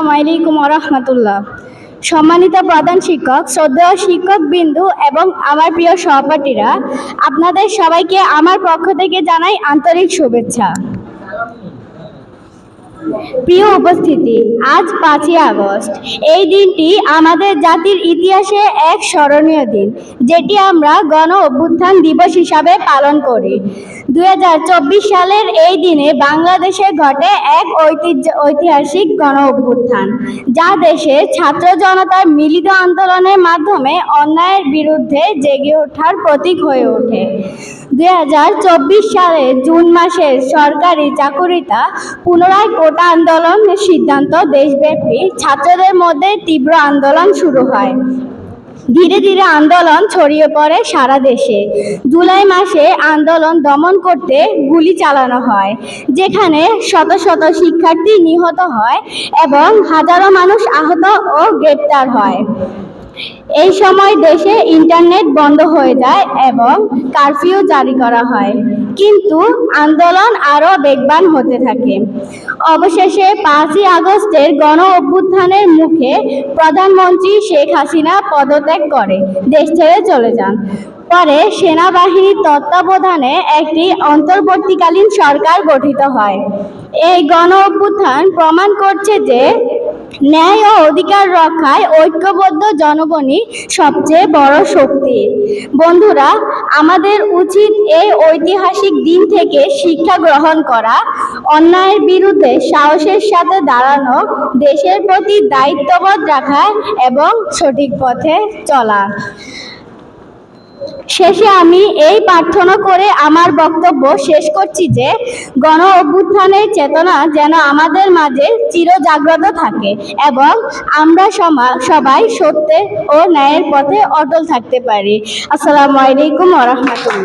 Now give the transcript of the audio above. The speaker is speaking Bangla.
আসসালামু আলাইকুম রহমতুল্লাহ। সম্মানিত প্রধান শিক্ষক, শ্রদ্ধেয় শিক্ষক বিন্দু এবং আমার প্রিয় সহপাঠীরা, আপনাদের সবাইকে আমার পক্ষ থেকে জানাই আন্তরিক শুভেচ্ছা। প্রিয় উপস্থিতি, আজ পাঁচই আগস্ট। এই দিনটি আমাদের জাতির ইতিহাসে এক স্মরণীয় দিন, যেটি আমরা গণ অভ্যুত্থান দিবস হিসাবে পালন করি। দু হাজার চব্বিশ সালের এই দিনে বাংলাদেশে ঘটে এক ঐতিহ্য, ঐতিহাসিক গণ অভ্যুত্থান, যা দেশে ছাত্র জনতার মিলিত আন্দোলনের মাধ্যমে অন্যায়ের বিরুদ্ধে জেগে ওঠার প্রতীক হয়ে ওঠে। দুই হাজার চব্বিশ সালে জুন মাসে সরকারি চাকুরিতা পুনরায় কোটা আন্দোলনের সিদ্ধান্ত দেশব্যাপী ছাত্রদের মধ্যে তীব্র আন্দোলন শুরু হয়। ধীরে ধীরে আন্দোলন ছড়িয়ে পড়ে সারা দেশে। জুলাই মাসে আন্দোলন দমন করতে গুলি চালানো হয়, যেখানে শত শত শিক্ষার্থী নিহত হয় এবং হাজারো মানুষ আহত ও গ্রেপ্তার হয়। এই সময় দেশে ইন্টারনেট বন্ধ হয়ে যায় এবং কারফিউ জারি করা হয়। কিন্তু আন্দোলন আরও বেগবান হতে থাকে। অবশেষে পাঁচই আগস্টের গণ অভ্যুত্থানের মুখে প্রধানমন্ত্রী শেখ হাসিনা পদত্যাগ করে, দেশ ছেড়ে চলে যান। পরে সেনাবাহিনীর তত্ত্বাবধানে একটি অন্তর্বর্তীকালীন সরকার গঠিত হয়। এই গণ অভ্যুত্থান প্রমাণ করছে যে ন্যায় ও অধিকার রক্ষায় ঐক্যবদ্ধ জনগণই সবচেয়ে বড় শক্তি। বন্ধুরা, আমাদের উচিত এই ঐতিহাসিক দিন থেকে শিক্ষা গ্রহণ করা, অন্যায়ের বিরুদ্ধে সাহসের সাথে দাঁড়ানো, দেশের প্রতি দায়িত্ববোধ রাখা এবং সঠিক পথে চলা। শেষে আমি এই প্রার্থনা করে আমার বক্তব্য শেষ করছি যে গণ অভ্যুত্থানের চেতনা যেন আমাদের মাঝে চিরজাগ্রত থাকে এবং আমরা সবাই সত্যের ও ন্যায়ের পথে অটল থাকতে পারি। আসসালামু আলাইকুম রহমতুল্লাহ।